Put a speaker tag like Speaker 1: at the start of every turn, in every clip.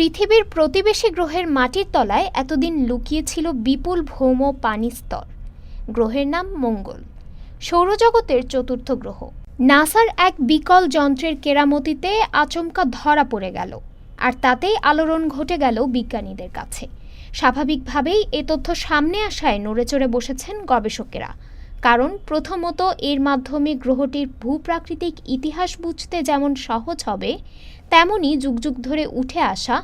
Speaker 1: পৃথিবীর প্রতিবেশী গ্রহের মাটির তলায় এতদিন লুকিয়ে ছিল বিপুল ভৌম পানি স্তর। গ্রহের নাম মঙ্গল। সৌরজগতের চতুর্থ গ্রহ। নাসার এক বিকল যন্ত্রের কেরামতিতে আচমকা ধরা পড়ে গেল, আর তাতেই আলোড়ন ঘটে গেল বিজ্ঞানীদের কাছে। স্বাভাবিকভাবেই এ তথ্য সামনে আসায় নড়েচড়ে বসেছেন গবেষকেরা। কারণ প্রথমত এর মাধ্যমে গ্রহটির ভূপ্রাকৃতিক ইতিহাস বুঝতে যেমন সহজ হবে তেমনি যুগ যুগ ধরে উঠে আসা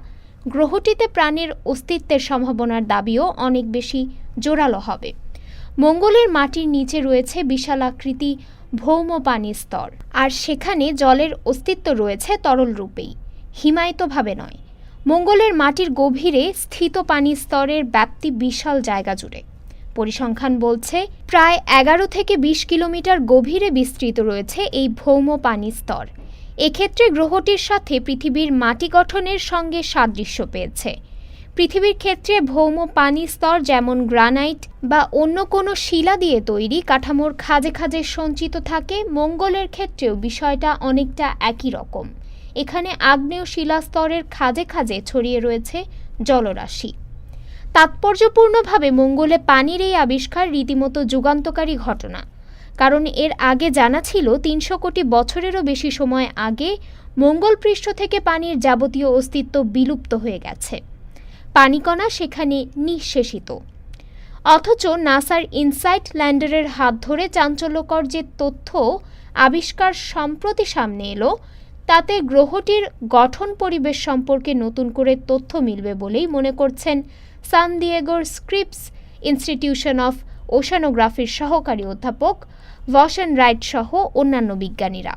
Speaker 1: গ্রহটিতে প্রাণের অস্তিত্বের সম্ভাবনার দাবিও অনেক বেশি জোরালো হবে। মঙ্গলের মাটির নিচে রয়েছে বিশাল আকৃতি ভৌম পানির স্তর, আর সেখানে জলের অস্তিত্ব রয়েছে তরল রূপেই, হিমায়িতভাবে নয়। মঙ্গলের মাটির গভীরে স্থিত পানির স্তরের ব্যাপ্তি বিশাল জায়গা জুড়ে। পরিসংখ্যান বলছে, প্রায় এগারো থেকে বিশ কিলোমিটার গভীরে বিস্তৃত রয়েছে এই ভৌম পানি স্তর। এক্ষেত্রে গ্রহটির সাথে পৃথিবীর মাটি গঠনের সঙ্গে সাদৃশ্য পেয়েছে। পৃথিবীর ক্ষেত্রে ভৌম পানি স্তর যেমন গ্রানাইট বা অন্য কোনো শিলা দিয়ে তৈরি কাঠামোর খাজে খাজে সঞ্চিত থাকে, মঙ্গলের ক্ষেত্রেও বিষয়টা অনেকটা একই রকম। এখানে আগ্নেয় শিলাস্তরের খাজে খাজে ছড়িয়ে রয়েছে জলরাশি। তাৎপর্যপূর্ণভাবে মঙ্গলে পানির এই আবিষ্কার রীতিমতো যুগান্তকারী ঘটনা। কারণ এর আগে জানা ছিল তিনশো কোটি বছরেরও বেশি সময় আগে মঙ্গল পৃষ্ঠ থেকে পানির যাবতীয় অস্তিত্ব বিলুপ্ত হয়ে গেছে। পানিকণা সেখানে নিঃশেষিত। অথচ নাসার ইনসাইট ল্যান্ডারের হাত ধরে চাঞ্চল্যকর যে তথ্য আবিষ্কার সম্প্রতি সামনে এলো, তাতে গ্রহটির গঠন পরিবেশ সম্পর্কে নতুন করে তথ্য মিলবে বলেই মনে করছেন সান দিয়েগোর স্ক্রিপস ইনস্টিটিউশন অফ ওশানোগ্রাফির সহকারী অধ্যাপক ওয়াশন রাইট সহ অন্যান্য বিজ্ঞানীরা।